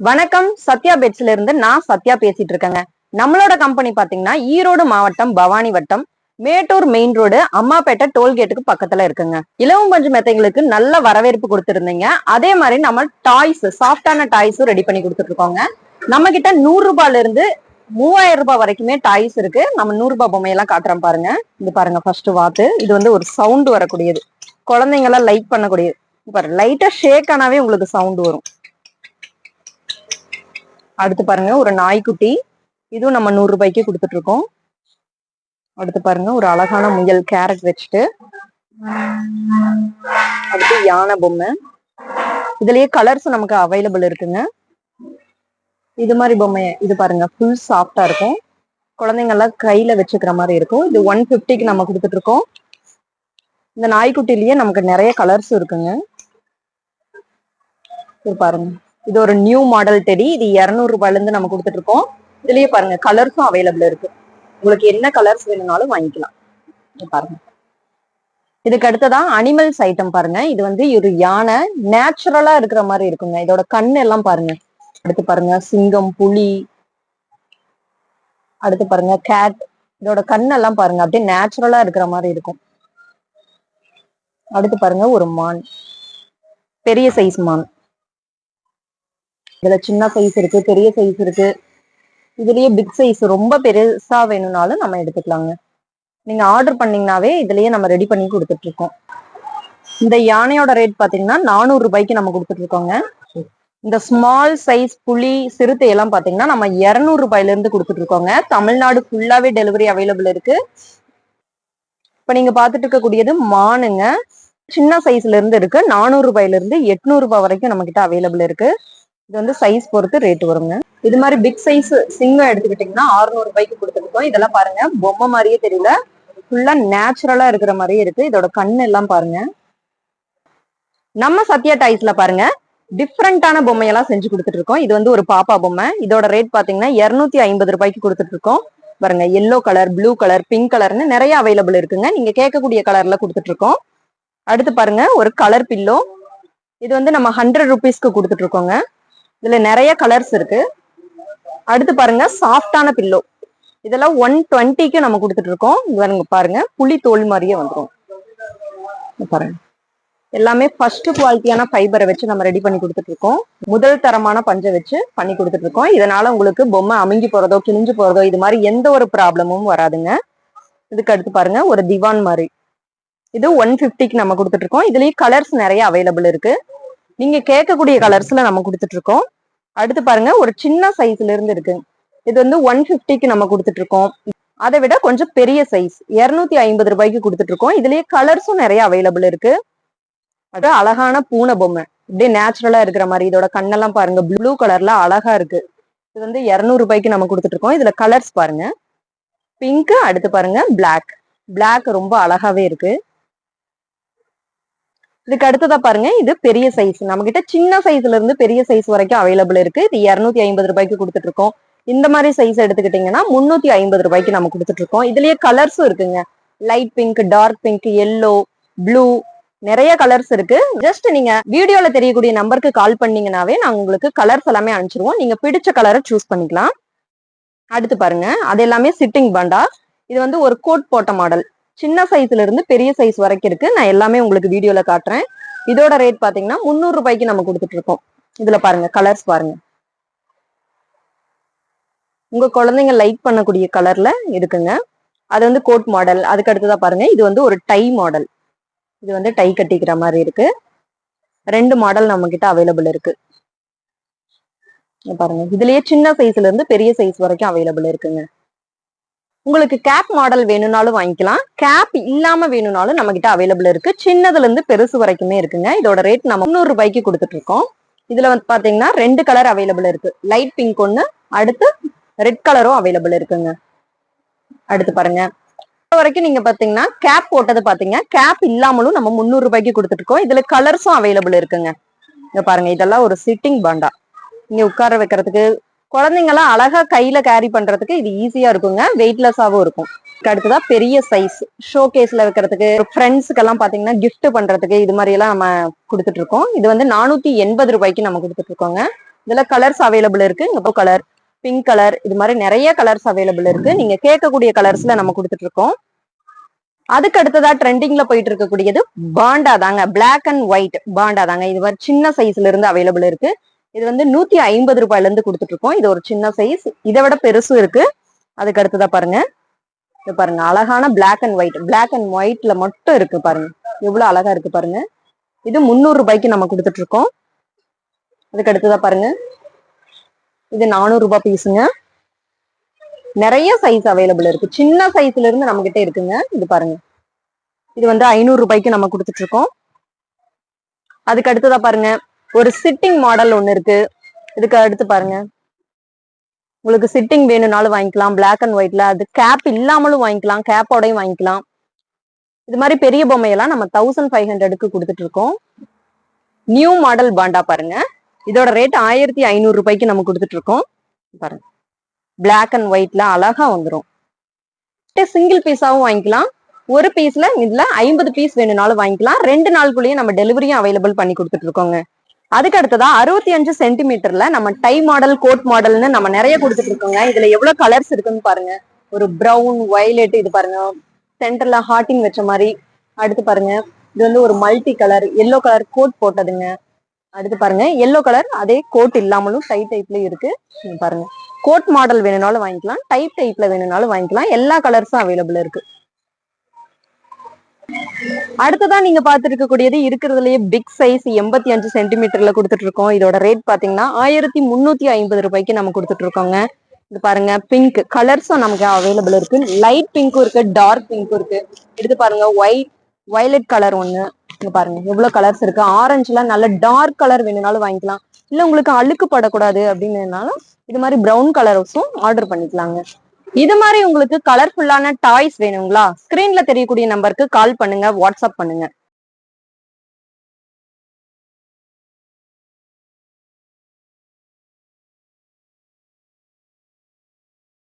வணக்கம். சத்யா பெட்ஸ்ல இருந்து நான் சத்யா பேசிட்டு இருக்கேங்க நம்மளோட கம்பெனி பாத்தீங்கன்னா ஈரோடு மாவட்டம் பவானி வட்டம். மேட்டூர் மெயின் ரோடு அம்மாப்பேட்டை டோல்கேட்டுக்கு பக்கத்துல இருக்குங்க. இலவம் பஞ்சு மெத்தைங்களுக்கு நல்ல வரவேற்பு கொடுத்துருந்தீங்க. அதே மாதிரி நம்ம டாய்ஸ் சாஃப்டான டாய்ஸும் ரெடி பண்ணி கொடுத்துட்டு இருக்கோங்க நம்ம கிட்ட நூறு ரூபாயில இருந்து மூவாயிரம் ரூபாய் வரைக்குமே டாய்ஸ் இருக்கு. நம்ம நூறு ரூபாய் பொம்மையெல்லாம் காட்டுறோம் பாருங்க. இது பாருங்க ஃபர்ஸ்ட் வாத்து. இது வந்து ஒரு சவுண்ட் வரக்கூடியது. குழந்தைங்க எல்லாம் லைக் பண்ணக்கூடியது பாரு லைட்டா ஷேக் ஆனாவே உங்களுக்கு சவுண்ட் வரும். அடுத்து பாருங்க ஒரு நாய்க்குட்டி. இதுவும் நம்ம நூறு ரூபாய்க்கு கொடுத்துட்டு இருக்கோம் அடுத்து பாருங்க ஒரு அழகான முயல் கேரட் வச்சுட்டு. அடுத்து யானை பொம்மை. இதுலயே கலர்ஸ் நமக்கு அவைலபிள் இருக்குங்க. இது மாதிரி பொம்மை இது பாருங்க ஃபுல் சாஃப்டா இருக்கும். குழந்தைங்கள்லாம் கையில வச்சுக்கிற மாதிரி இருக்கும். இது ஒன் பிப்டிக்கு நம்ம கொடுத்துட்டு இருக்கோம் இந்த நாய்க்குட்டிலேயே நமக்கு நிறைய கலர்ஸ் இருக்குங்க. இது பாருங்க. இது ஒரு நியூ மாடல் டெடி இது இருநூறு ரூபாயில இருந்து நம்ம கொடுத்துட்டு இருக்கோம். இதுலயே பாருங்க கலர்ஸும் அவைலபிள் இருக்கு. உங்களுக்கு என்ன கலர்ஸ் வேணும்னாலும் வாங்கிக்கலாம். பாருங்க. இதுக்கு அடுத்ததான் அனிமல்ஸ் ஐட்டம் பாருங்க. இது வந்து ஒரு யானை நேச்சுரலா இருக்கிற மாதிரி இருக்குங்க. இதோட கண் எல்லாம் பாருங்க. அடுத்து பாருங்க சிங்கம் புலி. அடுத்து பாருங்க கேட் இதோட கண்ணெல்லாம் பாருங்க. அப்படியே நேச்சுரலா இருக்கிற மாதிரி இருக்கும். அடுத்து பாருங்க ஒரு மான். பெரிய சைஸ் மான். இதுல சின்ன சைஸ் இருக்கு பெரிய சைஸ் இருக்கு. இதுலயே பிக் சைஸ் ரொம்ப பெருசா வேணும்னாலும் நம்ம எடுத்துக்கலாங்க. நீங்க ஆர்டர் பண்ணீங்கன்னாவே இதுலயே நம்ம ரெடி பண்ணி கொடுத்துட்டு இருக்கோம் இந்த யானையோட ரேட் பாத்தீங்கன்னா நானூறு ரூபாய்க்கு நம்ம கொடுத்துட்டு இருக்கோங்க இந்த ஸ்மால் சைஸ் புலி சிறுத்தை எல்லாம் பாத்தீங்கன்னா நம்ம இருநூறு ரூபாயில இருந்து கொடுத்துட்டு இருக்கோங்க தமிழ்நாடு ஃபுல்லாவே டெலிவரி அவைலபிள் இருக்கு. இப்ப நீங்க பாத்துட்டு இருக்கக்கூடியது மானுங்க. சின்ன சைஸ்ல இருந்து இருக்கு. நானூறு ரூபாயில இருந்து எட்நூறு ரூபாய் வரைக்கும் நம்ம கிட்ட அவைலபிள் இருக்கு. இது வந்து சைஸ் பொறுத்து ரேட் வருங்க. இது மாதிரி பிக் சைஸ் சிங்கம் எடுத்துக்கிட்டீங்கன்னா 600 ரூபாய்க்கு கொடுத்துருக்கோம். இதெல்லாம் பாருங்க. பொம்மை மாதிரியே தெரியல. ஃபுல்லா நேச்சுரலா இருக்கிற மாதிரியே இருக்கு. இதோட கண் எல்லாம் பாருங்க. நம்ம சத்யா டைஸ்ல பாருங்க. டிஃப்ரெண்டான பொம்மையெல்லாம் செஞ்சு கொடுத்துட்டு இருக்கோம் இது வந்து ஒரு பாப்பா பொம்மை. இதோட ரேட் பாத்தீங்கன்னா 250 ஐம்பது ரூபாய்க்கு கொடுத்துட்டு இருக்கோம் பாருங்க yellow colour blue colour pink கலர்னு நிறைய அவைலபிள் இருக்குங்க. நீங்க கேட்கக்கூடிய கலர்ல கொடுத்துட்டு இருக்கோம் அடுத்து பாருங்க. ஒரு கலர் பில்லோ இது வந்து நம்ம ஹண்ட்ரட் ருபீஸ்க்கு கொடுத்துட்டு இருக்கோங்க இதுல நிறைய கலர்ஸ் இருக்கு. அடுத்து பாருங்க சாஃப்டான பில்லோ இதெல்லாம் ஒன் டுவெண்ட்டிக்கு நம்ம கொடுத்துட்டு இருக்கோம். பாருங்க பாருங்க புளி தோல் மாதிரியே வந்துடும் பாருங்க. எல்லாமே ஃபர்ஸ்ட் குவாலிட்டியான ஃபைபரை வச்சு நம்ம ரெடி பண்ணி கொடுத்துட்டு இருக்கோம். முதல் தரமான பஞ்சை வச்சு பண்ணி கொடுத்துட்டு இருக்கோம். இதனால உங்களுக்கு பொம்மை அமைஞ்சு போறதோ கிழிஞ்சு போறதோ இது மாதிரி எந்த ஒரு ப்ராப்ளமும் வராதுங்க. இதுக்கு அடுத்து பாருங்க ஒரு திவான் மாதிரி. இது ஒன் ஃபிஃப்டிக்கு நம்ம கொடுத்துட்டு இருக்கோம். இதுலயும் கலர்ஸ் நிறைய அவைலபிள் இருக்கு. நீங்க கேட்கக்கூடிய கலர்ஸ்ல நம்ம கொடுத்துட்டு இருக்கோம் அடுத்து பாருங்க ஒரு சின்ன சைஸ்ல இருந்து இருக்கு. இது வந்து ஒன் பிப்டிக்கு நம்ம கொடுத்துட்டு இருக்கோம் அதை விட கொஞ்சம் பெரிய சைஸ் 250 ஐம்பது ரூபாய்க்கு கொடுத்துட்டு இருக்கோம் இதுலயே கலர்ஸும் நிறைய அவைலபிள் இருக்கு. அது அழகான பூனை பொம்மை. அப்படியே நேச்சுரலா இருக்கிற மாதிரி இதோட கண்ணெல்லாம் பாருங்க ப்ளூ கலர்ல அழகா இருக்கு. இது வந்து 200 ரூபாய்க்கு நம்ம கொடுத்துட்டு இருக்கோம் இதுல கலர்ஸ் பாருங்க. பிங்க் அடுத்து பாருங்க பிளாக் பிளாக் ரொம்ப அழகாவே இருக்கு. இதுக்கு அடுத்ததா பாருங்க இது பெரிய சைஸ் நம்ம கிட்ட சின்ன சைஸ்ல இருந்து பெரிய சைஸ் வரைக்கும் அவைலபிள் இருக்கு. இது 250 ஐம்பது ரூபாய்க்கு கொடுத்துட்டு இருக்கோம் இந்த மாதிரி சைஸ் எடுத்துக்கிட்டீங்கன்னா முன்னூத்தி ஐம்பது ரூபாய்க்கு நம்ம கொடுத்துட்டு இருக்கோம் இதுலயே கலர்ஸும் இருக்குங்க. Light pink dark pink yellow blue நிறைய கலர்ஸ் இருக்கு. ஜஸ்ட் நீங்க வீடியோல தெரியக்கூடிய நம்பருக்கு கால் பண்ணீங்கன்னாவே நாங்க உங்களுக்கு கலர்ஸ் எல்லாமே அனுப்பிச்சிருவோம். நீங்க பிடிச்ச கலரை சூஸ் பண்ணிக்கலாம். அடுத்து பாருங்க அது எல்லாமே சிட்டிங் பண்டா இது வந்து ஒரு கோட் போட்ட மாடல் சின்ன சைஸ்ல இருந்து பெரிய சைஸ் வரைக்கும் இருக்கு. நான் எல்லாமே உங்களுக்கு வீடியோல காட்டுறேன். இதோட ரேட் பாத்தீங்கன்னா முந்நூறு ரூபாய்க்கு நம்ம கொடுத்துட்டு இருக்கோம். இதுல பாருங்க கலர்ஸ் பாருங்க. உங்க குழந்தைங்க லைக் பண்ணக்கூடிய கலர்ல இருக்குங்க. அது வந்து கோட் மாடல் அதுக்கு அடுத்ததா பாருங்க இது வந்து ஒரு டை மாடல் இது வந்து டை கட்டிக்கிற மாதிரி இருக்கு. ரெண்டு மாடல் நம்ம கிட்ட அவைலபிள் இருக்கு. பாருங்க இதுலயே சின்ன சைஸ்ல இருந்து பெரிய சைஸ் வரைக்கும் அவைலபிள் இருக்குங்க. உங்களுக்கு கேப் மாடல் வேணும்னாலும் வாங்கிக்கலாம். கேப் இல்லாம வேணும்னாலும் நம்ம கிட்ட அவைலபிள் இருக்கு. சின்னதுல இருந்து பெருசு வரைக்குமே இருக்குங்க. இதோட ரேட் நம்ம முந்நூறு ரூபாய்க்கு கொடுத்துட்டு இருக்கோம். இதுல வந்து பாத்தீங்கன்னா ரெண்டு கலர் அவைலபிள் இருக்கு. லைட் பிங்க் ஒண்ணு அடுத்து ரெட் கலரும் அவைலபிள் இருக்குங்க. அடுத்து பாருங்க. இப்போ வரைக்கும் நீங்க பாத்தீங்கன்னா கேப் போட்டது பாத்தீங்க. கேப் இல்லாமலும் நம்ம முந்நூறு ரூபாய்க்கு கொடுத்துட்டு இருக்கோம். இதுல கலர்ஸும் அவைலபிள் இருக்குங்க. இங்க பாருங்க. இதெல்லாம் ஒரு சிட்டிங் பாண்டா இங்க உட்கார வைக்கிறதுக்கு குழந்தைங்கெல்லாம் அழகா கையில கேரி பண்றதுக்கு இது ஈஸியா இருக்குங்க. வெயிட்லெஸ்ஸாவும் இருக்கும். அடுத்ததா பெரிய சைஸ் ஷோ கேஸ்ல வைக்கிறதுக்கு ஃப்ரெண்ட்ஸுக்கு எல்லாம் பாத்தீங்கன்னா கிஃப்ட் பண்றதுக்கு இது மாதிரி எல்லாம் நம்ம கொடுத்துட்டு இருக்கோம். இது வந்து நானூத்தி எண்பது ரூபாய்க்கு நம்ம கொடுத்துட்டு இருக்கோங்க. இதுல கலர்ஸ் அவைலபிள் இருக்கு. இங்க கலர் பிங்க் கலர் இது மாதிரி நிறைய கலர்ஸ் அவைலபிள் இருக்கு. நீங்க கேட்கக்கூடிய கலர்ஸ்ல நம்ம கொடுத்துட்டு இருக்கோம். அதுக்கு அடுத்ததா ட்ரெண்டிங்ல போயிட்டு இருக்கக்கூடியது பாண்டா தாங்க. பிளாக் அண்ட் ஒயிட் பாண்டா தாங்க. இது மாதிரி சின்ன சைஸ்ல இருந்து அவைலபிள் இருக்கு. இது வந்து நூத்தி ஐம்பது ரூபாயில இருந்து கொடுத்துட்டு இருக்கோம் இது ஒரு சின்ன சைஸ் இதை விட பெருசும் இருக்கு. அதுக்கு அடுத்ததா பாருங்க. இது பாருங்க. அழகான black and white black and ஒயிட்ல மட்டும் இருக்கு பாருங்க. எவ்வளவு அழகா இருக்கு பாருங்க. இது முந்நூறு ரூபாய்க்கு நம்ம கொடுத்துட்டு இருக்கோம் அதுக்கு அடுத்ததா பாருங்க. இது நானூறு ரூபாய் பீஸுங்க. நிறைய சைஸ் அவைலபிள் இருக்கு. சின்ன சைஸ்ல இருந்து நம்ம கிட்ட இருக்குங்க. இது பாருங்க. இது வந்து ஐநூறு ரூபாய்க்கு நம்ம கொடுத்துட்டு இருக்கோம் அதுக்கு அடுத்ததா பாருங்க. ஒரு சிட்டிங் மாடல் ஒன்று இருக்கு. இதுக்கு அடுத்து பாருங்க. உங்களுக்கு சிட்டிங் வேணும்னாலும் வாங்கிக்கலாம். பிளாக் அண்ட் ஒயிட்ல அது கேப் இல்லாமலும் வாங்கிக்கலாம். கேப்போடையும் வாங்கிக்கலாம். இது மாதிரி பெரிய பொம்மையெல்லாம் நம்ம தௌசண்ட் ஃபைவ் ஹண்ட்ரடுக்கு கொடுத்துட்டு இருக்கோம். நியூ மாடல் பாண்டா பாருங்க. இதோட ரேட் ஆயிரத்தி ஐநூறு ரூபாய்க்கு நம்ம கொடுத்துட்டு இருக்கோம். பாருங்க. பிளாக் அண்ட் ஒயிட்ல அழகா வந்துடும் சிங்கிள் பீஸாவும் வாங்கிக்கலாம். ஒரு பீஸ்ல இதுல ஐம்பது பீஸ் வேணும்னாலும் வாங்கிக்கலாம். ரெண்டு நாளுக்குள்ளேயே நம்ம டெலிவரியும் அவைலபிள் பண்ணி கொடுத்துட்டு இருக்கோங்க. அதுக்கு அடுத்ததா அறுபத்தி அஞ்சு சென்டிமீட்டர்ல நம்ம டை மாடல் கோட் மாடல்னு நம்ம நிறைய கொடுத்துட்டு இருக்கோங்க. இதுல எவ்வளவு கலர்ஸ் இருக்குன்னு பாருங்க. ஒரு ப்ரௌன் வயலட் இது பாருங்க. சென்டர்ல ஹார்ட்டிங் வச்ச மாதிரி அடுத்து பாருங்க. இது வந்து ஒரு multi colour yellow colour coat போட்டதுங்க. அடுத்து பாருங்க. எல்லோ கலர் அதே கோட் இல்லாமலும் டை டைப்ல இருக்கு. பாருங்க. கோட் மாடல் வேணும்னாலும் வாங்கிக்கலாம். டைப் டைப்ல வேணும்னாலும் வாங்கிக்கலாம். எல்லா கலர்ஸும் அவைலபிள் இருக்கு. அடுத்ததா நீங்க பார்த்துட்டு இருக்கக்கூடியது இருக்கிறதுலயே பிக் சைஸ் எண்பத்தி அஞ்சு சென்டிமீட்டர்ல கொடுத்துட்டு இருக்கோம் இதோட ரேட் பாத்தீங்கன்னா ஆயிரத்தி முன்னூத்தி ஐம்பது ரூபாய்க்கு நம்ம கொடுத்துட்டு இருக்கோங்க இது பாருங்க பிங்க் கலர்ஸும் நமக்கு அவைலபிள் இருக்கு. லைட் பிங்க்கும் இருக்கு டார்க் பிங்க்கும் இருக்கு. எடுத்து பாருங்க ஒயிட் வயலட் கலர் ஒண்ணு. இங்க பாருங்க எவ்வளவு கலர்ஸ் இருக்கு. ஆரஞ்சுல நல்ல டார்க் கலர் வேணும்னாலும் வாங்கிக்கலாம். இல்ல உங்களுக்கு அழுக்கு படக்கூடாது அப்படின்னாலும் இது மாதிரி பிரவுன் கலர்ஸும் ஆர்டர் பண்ணிக்கலாங்க. இது மாதிரி உங்களுக்கு கலர்ஃபுல்லான டாய்ஸ் வேணுங்களா? ஸ்கிரீன்ல தெரியக்கூடிய நம்பருக்கு கால் பண்ணுங்க வாட்ஸ்அப் பண்ணுங்க.